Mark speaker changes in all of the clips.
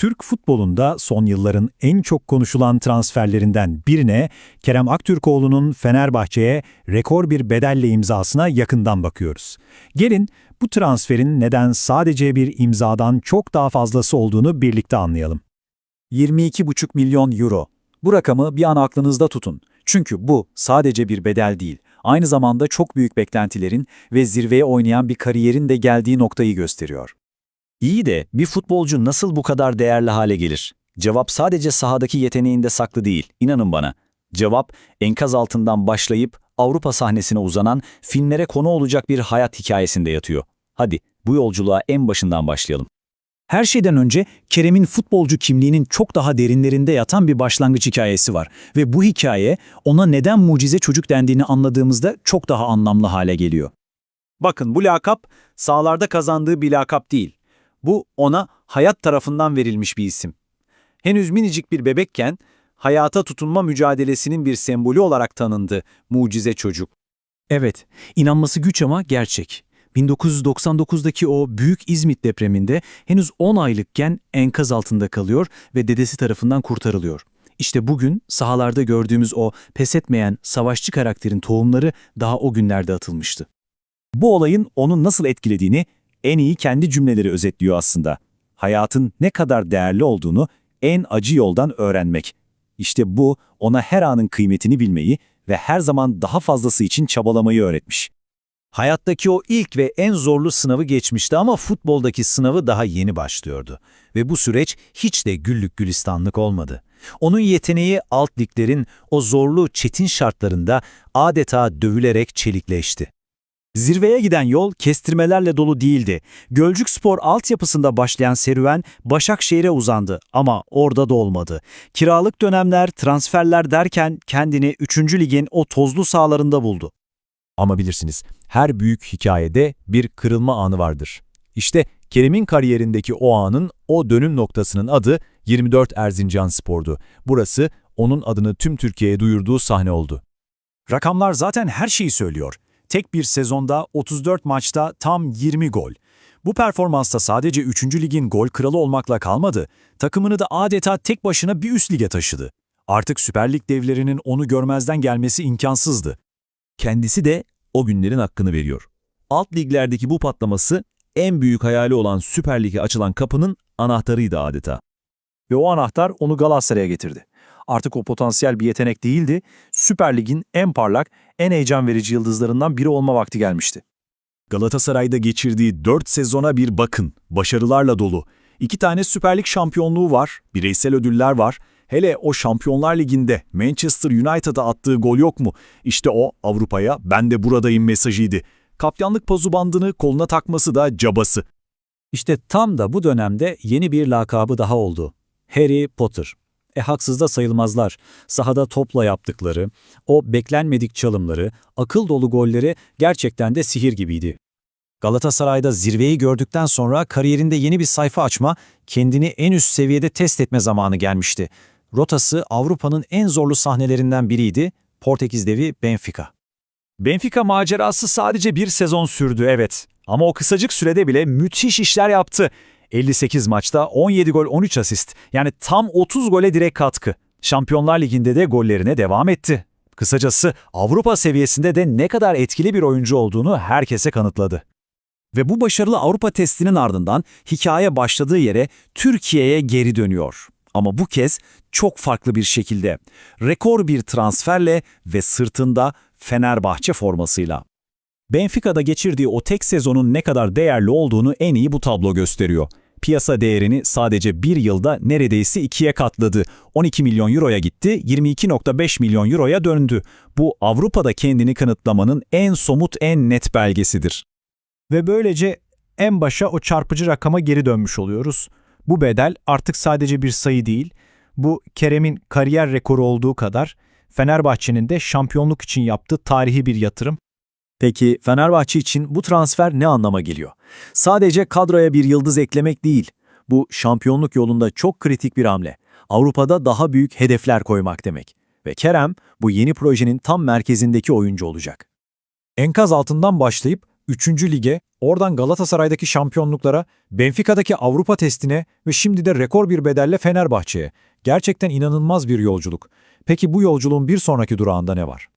Speaker 1: Türk futbolunda son yılların en çok konuşulan transferlerinden birine Kerem Aktürkoğlu'nun Fenerbahçe'ye rekor bir bedelle imzasına yakından bakıyoruz. Gelin bu transferin neden sadece bir imzadan çok daha fazlası olduğunu birlikte anlayalım.
Speaker 2: 22,5 milyon euro. Bu rakamı bir an aklınızda tutun. Çünkü bu sadece bir bedel değil, aynı zamanda çok büyük beklentilerin ve zirveye oynayan bir kariyerin de geldiği noktayı gösteriyor.
Speaker 3: İyi de bir futbolcu nasıl bu kadar değerli hale gelir? Cevap sadece sahadaki yeteneğinde saklı değil, inanın bana. Cevap enkaz altından başlayıp Avrupa sahnesine uzanan filmlere konu olacak bir hayat hikayesinde yatıyor. Hadi bu yolculuğa en başından başlayalım.
Speaker 2: Her şeyden önce Kerem'in futbolcu kimliğinin çok daha derinlerinde yatan bir başlangıç hikayesi var ve bu hikaye ona neden mucize çocuk dendiğini anladığımızda çok daha anlamlı hale geliyor. Bakın bu lakap sahalarda kazandığı bir lakap değil. Bu ona hayat tarafından verilmiş bir isim. Henüz minicik bir bebekken hayata tutunma mücadelesinin bir sembolü olarak tanındı mucize çocuk. Evet, inanması güç ama gerçek. 1999'daki o büyük İzmit depreminde henüz 10 aylıkken enkaz altında kalıyor ve dedesi tarafından kurtarılıyor. İşte bugün sahalarda gördüğümüz o pes etmeyen savaşçı karakterin tohumları daha o günlerde atılmıştı.
Speaker 3: Bu olayın onu nasıl etkilediğini en iyi kendi cümleleri özetliyor aslında. Hayatın ne kadar değerli olduğunu en acı yoldan öğrenmek. İşte bu ona her anın kıymetini bilmeyi ve her zaman daha fazlası için çabalamayı öğretmiş.
Speaker 4: Hayattaki o ilk ve en zorlu sınavı geçmişti ama futboldaki sınavı daha yeni başlıyordu. Ve bu süreç hiç de güllük gülistanlık olmadı. Onun yeteneği alt liglerin o zorlu çetin şartlarında adeta dövülerek çelikleşti.
Speaker 2: Zirveye giden yol kestirmelerle dolu değildi. Gölcük Spor altyapısında başlayan serüven Başakşehir'e uzandı ama orada da olmadı. Kiralık dönemler, transferler derken kendini 3. ligin o tozlu sahalarında buldu.
Speaker 5: Ama bilirsiniz, her büyük hikayede bir kırılma anı vardır. İşte Kerem'in kariyerindeki o anın, o dönüm noktasının adı 24 Erzincan Spor'du. Burası onun adını tüm Türkiye'ye duyurduğu sahne oldu.
Speaker 2: Rakamlar zaten her şeyi söylüyor. Tek bir sezonda 34 maçta tam 20 gol. Bu performansta sadece 3. ligin gol kralı olmakla kalmadı, takımını da adeta tek başına bir üst lige taşıdı. Artık Süper Lig devlerinin onu görmezden gelmesi imkansızdı.
Speaker 5: Kendisi de o günlerin hakkını veriyor. Alt liglerdeki bu patlaması en büyük hayali olan Süper Lig'e açılan kapının anahtarıydı adeta.
Speaker 2: Ve o anahtar onu Galatasaray'a getirdi. Artık o potansiyel bir yetenek değildi, Süper Lig'in en parlak, en heyecan verici yıldızlarından biri olma vakti gelmişti.
Speaker 5: Galatasaray'da geçirdiği 4 sezona bir bakın, başarılarla dolu. İki tane Süper Lig şampiyonluğu var, bireysel ödüller var. Hele o Şampiyonlar Ligi'nde Manchester United'a attığı gol yok mu? İşte o Avrupa'ya ben de buradayım mesajıydı. Kaptanlık pozu bandını koluna takması da cabası.
Speaker 2: İşte tam da bu dönemde yeni bir lakabı daha oldu. Harry Potter. E haksız da sayılmazlar. Sahada topla yaptıkları, o beklenmedik çalımları, akıl dolu golleri gerçekten de sihir gibiydi. Galatasaray'da zirveyi gördükten sonra kariyerinde yeni bir sayfa açma, kendini en üst seviyede test etme zamanı gelmişti. Rotası Avrupa'nın en zorlu sahnelerinden biriydi, Portekiz devi Benfica.
Speaker 3: Benfica macerası sadece bir sezon sürdü evet. Ama o kısacık sürede bile müthiş işler yaptı. 58 maçta 17 gol 13 asist yani tam 30 gole direkt katkı. Şampiyonlar Ligi'nde de gollerine devam etti. Kısacası Avrupa seviyesinde de ne kadar etkili bir oyuncu olduğunu herkese kanıtladı.
Speaker 2: Ve bu başarılı Avrupa testinin ardından hikaye başladığı yere Türkiye'ye geri dönüyor. Ama bu kez çok farklı bir şekilde. Rekor bir transferle ve sırtında Fenerbahçe formasıyla. Benfica'da geçirdiği o tek sezonun ne kadar değerli olduğunu en iyi bu tablo gösteriyor. Piyasa değerini sadece bir yılda neredeyse ikiye katladı. 12 milyon euroya gitti, 22.5 milyon euroya döndü. Bu Avrupa'da kendini kanıtlamanın en somut, en net belgesidir. Ve böylece en başa o çarpıcı rakama geri dönmüş oluyoruz. Bu bedel artık sadece bir sayı değil, bu Kerem'in kariyer rekoru olduğu kadar Fenerbahçe'nin de şampiyonluk için yaptığı tarihi bir yatırım. Peki Fenerbahçe için bu transfer ne anlama geliyor? Sadece kadroya bir yıldız eklemek değil. Bu şampiyonluk yolunda çok kritik bir hamle. Avrupa'da daha büyük hedefler koymak demek. Ve Kerem bu yeni projenin tam merkezindeki oyuncu olacak. Enkaz altından başlayıp
Speaker 1: 3. lige, oradan Galatasaray'daki şampiyonluklara, Benfica'daki Avrupa testine ve şimdi de rekor bir bedelle Fenerbahçe'ye. Gerçekten inanılmaz bir yolculuk. Peki bu yolculuğun bir sonraki durağında ne var?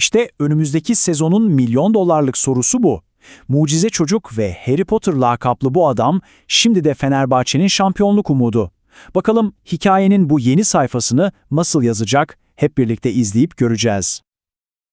Speaker 3: İşte önümüzdeki sezonun milyon dolarlık sorusu bu. Mucize çocuk ve Harry Potter lakaplı bu adam şimdi de Fenerbahçe'nin şampiyonluk umudu. Bakalım hikayenin bu yeni sayfasını nasıl yazacak hep birlikte izleyip göreceğiz.